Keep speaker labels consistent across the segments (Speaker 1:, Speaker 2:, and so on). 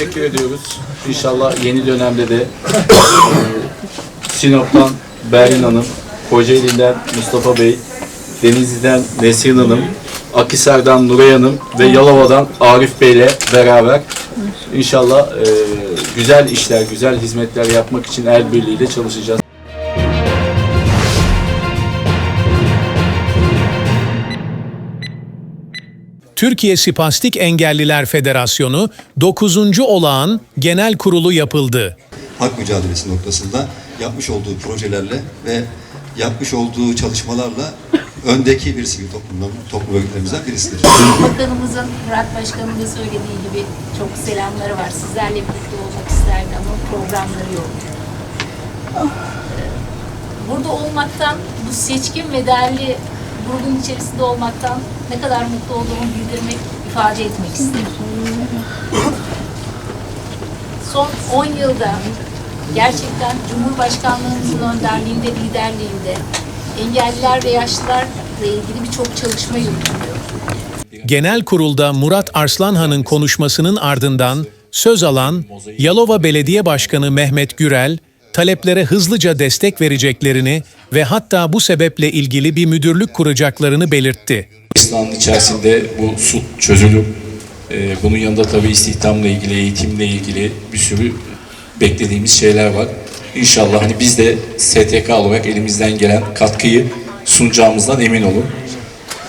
Speaker 1: teşekkür ediyoruz. İnşallah yeni dönemde de e, Sinop'tan Berlin Hanım, Kocaeli'den Mustafa Bey, Denizli'den Nesrin Hanım, Akhisar'dan Nuray Hanım ve Yalova'dan Arif Bey ile beraber inşallah e, güzel işler, güzel hizmetler yapmak için el birliğiyle çalışacağız.
Speaker 2: Türkiye Spastik Engelliler Federasyonu 9. olağan genel kurulu yapıldı.
Speaker 3: hak mücadelesi noktasında yapmış olduğu projelerle ve yapmış olduğu çalışmalarla öndeki bir sivil toplumdan, toplum örgütlerimizden birisidir.
Speaker 4: Bakanımızın, Murat Başkan'ın da söylediği gibi çok selamları var. Sizlerle birlikte olmak isterdi ama programları yok. Ee, Burada olmaktan, bu seçkin ve değerli grubun içerisinde olmaktan ne kadar mutlu olduğumu bildirmek, ifade etmek isterim. Son 10 yılda gerçekten Cumhurbaşkanlığımızın önderliğinde, liderliğinde engelliler ve yaşlılarla ilgili birçok çalışma yürütülüyor.
Speaker 2: Genel kurulda Murat Arslanhan'ın konuşmasının ardından söz alan Yalova Belediye Başkanı Mehmet Gürel, taleplere hızlıca destek vereceklerini ve hatta bu sebeple ilgili bir müdürlük kuracaklarını belirtti.
Speaker 1: İslam'ın içerisinde bu su çözülüp e, bunun yanında tabii istihdamla ilgili, eğitimle ilgili bir sürü beklediğimiz şeyler var. İnşallah hani biz de STK olarak elimizden gelen katkıyı sunacağımızdan emin olun.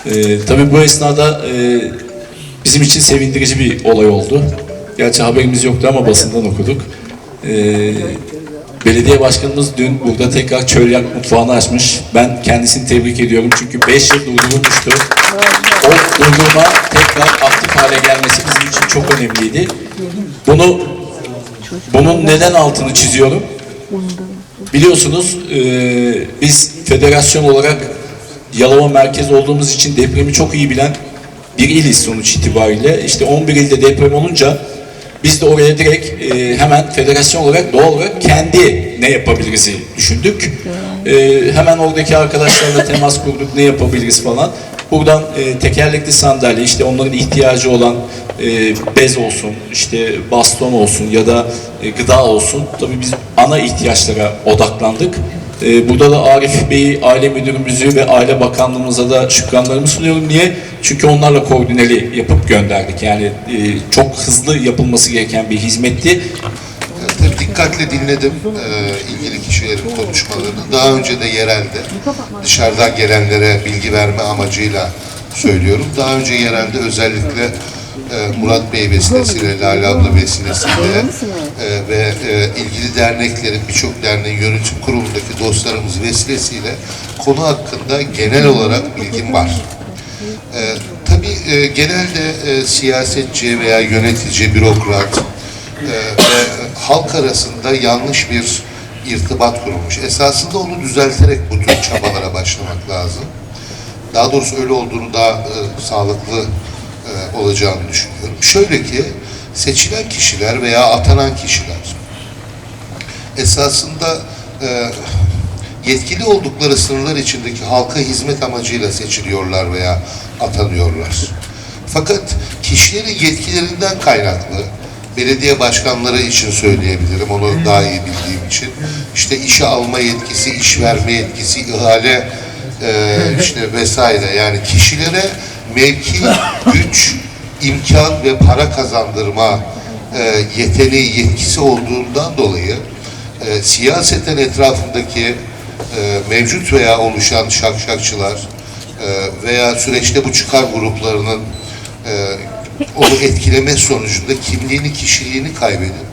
Speaker 1: E, tabii bu esnada e, bizim için sevindirici bir olay oldu. Gerçi haberimiz yoktu ama basından okuduk. E, Belediye başkanımız dün burada tekrar çölyak mutfağını açmış. Ben kendisini tebrik ediyorum çünkü 5 yıl durdurulmuştu. O durdurma tekrar aktif hale gelmesi bizim için çok önemliydi. Bunu bunun neden altını çiziyorum? Biliyorsunuz e, biz federasyon olarak Yalova merkez olduğumuz için depremi çok iyi bilen bir iliz sonuç itibariyle. İşte 11 ilde deprem olunca biz de oraya direkt e, hemen federasyon olarak doğal olarak kendi ne yapabiliriz düşündük. E, hemen oradaki arkadaşlarla temas kurduk ne yapabiliriz falan. Buradan e, tekerlekli sandalye işte onların ihtiyacı olan e, bez olsun, işte baston olsun ya da e, gıda olsun. Tabii biz ana ihtiyaçlara odaklandık. E, burada da Arif Bey'i, aile müdürümüzü ve aile bakanlığımıza da şükranlarımı sunuyorum. Niye? Çünkü onlarla koordineli yapıp gönderdik. Yani e, çok hızlı yapılması gereken bir hizmetti.
Speaker 5: Tabii dikkatle dinledim e, ilgili kişilerin konuşmalarını. Daha önce de yerelde dışarıdan gelenlere bilgi verme amacıyla söylüyorum. Daha önce yerelde özellikle e, Murat Bey vesilesiyle, Lale abla vesilesiyle e, ve e, ilgili derneklerin, birçok derneğin yönetim kurulundaki dostlarımız vesilesiyle konu hakkında genel olarak bilgim var. E, tabii e, genelde e, siyasetçi veya yönetici, bürokrat e, ve halk arasında yanlış bir irtibat kurulmuş. Esasında onu düzelterek bu tür çabalara başlamak lazım. Daha doğrusu öyle olduğunu daha e, sağlıklı olacağını düşünüyorum. Şöyle ki seçilen kişiler veya atanan kişiler esasında e, yetkili oldukları sınırlar içindeki halka hizmet amacıyla seçiliyorlar veya atanıyorlar. Fakat kişilerin yetkilerinden kaynaklı, belediye başkanları için söyleyebilirim, onu daha iyi bildiğim için. İşte işe alma yetkisi, iş verme yetkisi, ihale e, işte vesaire. Yani kişilere mevki, güç, imkan ve para kazandırma e, yeteneği, yetkisi olduğundan dolayı e, siyaseten etrafındaki e, mevcut veya oluşan şakşakçılar e, veya süreçte bu çıkar gruplarının e, onu etkileme sonucunda kimliğini, kişiliğini kaybedip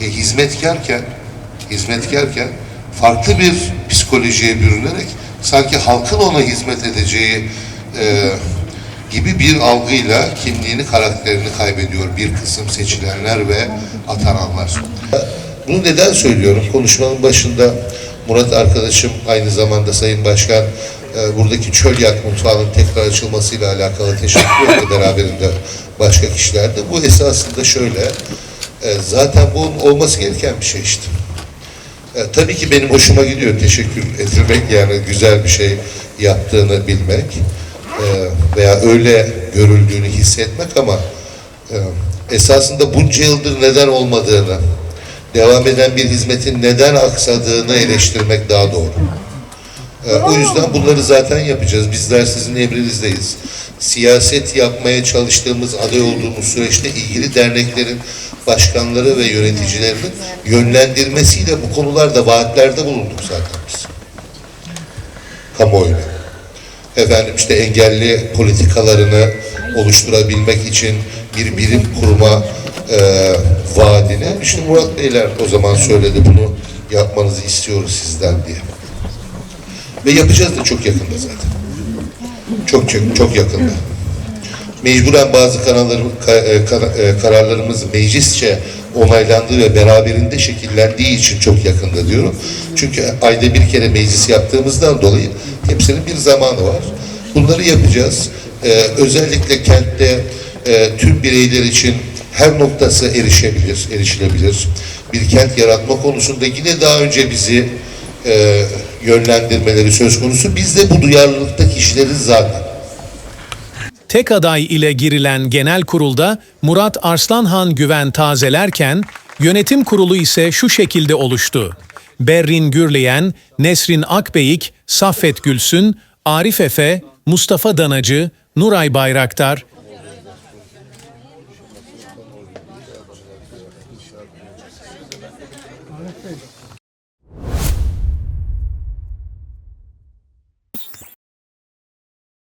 Speaker 5: e, hizmetkarken hizmetkarken farklı bir psikolojiye bürünerek sanki halkın ona hizmet edeceği e, gibi bir algıyla kimliğini, karakterini kaybediyor bir kısım seçilenler ve atananlar. Bunu neden söylüyorum? Konuşmanın başında Murat arkadaşım aynı zamanda Sayın Başkan e, buradaki çöl yak mutfağının tekrar açılmasıyla alakalı teşekkür etti beraberinde başka kişiler de. Bu esasında şöyle, e, zaten bu olması gereken bir şey işte. E, tabii ki benim hoşuma gidiyor teşekkür ettirmek yani güzel bir şey yaptığını bilmek veya öyle görüldüğünü hissetmek ama e, esasında bunca yıldır neden olmadığını, devam eden bir hizmetin neden aksadığını eleştirmek daha doğru. E, o yüzden bunları zaten yapacağız. Bizler sizin emrinizdeyiz. Siyaset yapmaya çalıştığımız, aday olduğumuz süreçte ilgili derneklerin başkanları ve yöneticilerinin yönlendirmesiyle bu konularda vaatlerde bulunduk zaten biz. Kamuoyuna. Efendim işte engelli politikalarını oluşturabilmek için bir birim kurma e, vaadini işte Murat Beyler o zaman söyledi bunu yapmanızı istiyoruz sizden diye. Ve yapacağız da çok yakında zaten. Çok çok, çok yakında. Mecburen bazı kanalları, ka- e, e, kararlarımız meclisçe onaylandığı ve beraberinde şekillendiği için çok yakında diyorum. Çünkü ayda bir kere meclis yaptığımızdan dolayı hepsinin bir zamanı var. Bunları yapacağız. Ee, özellikle kentte e, tüm bireyler için her noktası erişebilir, erişilebilir. Bir kent yaratma konusunda yine daha önce bizi e, yönlendirmeleri söz konusu. Biz de bu duyarlılıkta kişileriz zaten.
Speaker 2: Tek aday ile girilen genel kurulda Murat Arslanhan güven tazelerken, yönetim kurulu ise şu şekilde oluştu. Berrin Gürleyen, Nesrin Akbeyik, Saffet Gülsün, Arif Efe, Mustafa Danacı, Nuray Bayraktar,